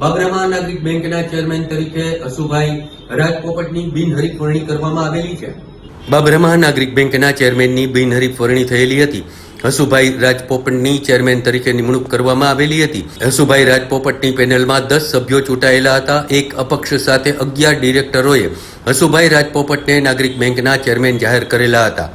બાબરામાં નાગરિક બેંકના ચેરમેન તરીકે અશુભાઈ રાજપોપટની બિનહરીફ વરણી કરવામાં આવેલી છે. બાબરામાં નાગરિક બેંકના ચેરમેનની બિનહરીફ વરણી થયેલી હતી. હસુભાઈ રાજપોપટની ચેરમેન તરીકે નિમણૂક કરવામાં આવેલી હતી. હસુભાઈ રાજપોપટની પેનલમાં દસ સભ્યો ચૂંટાયેલા હતા. એક અપક્ષ સાથે અગિયાર ડિરેક્ટરોએ હસુભાઈ રાજપોપટને નાગરિક બેંકના ચેરમેન જાહેર કરેલા હતા.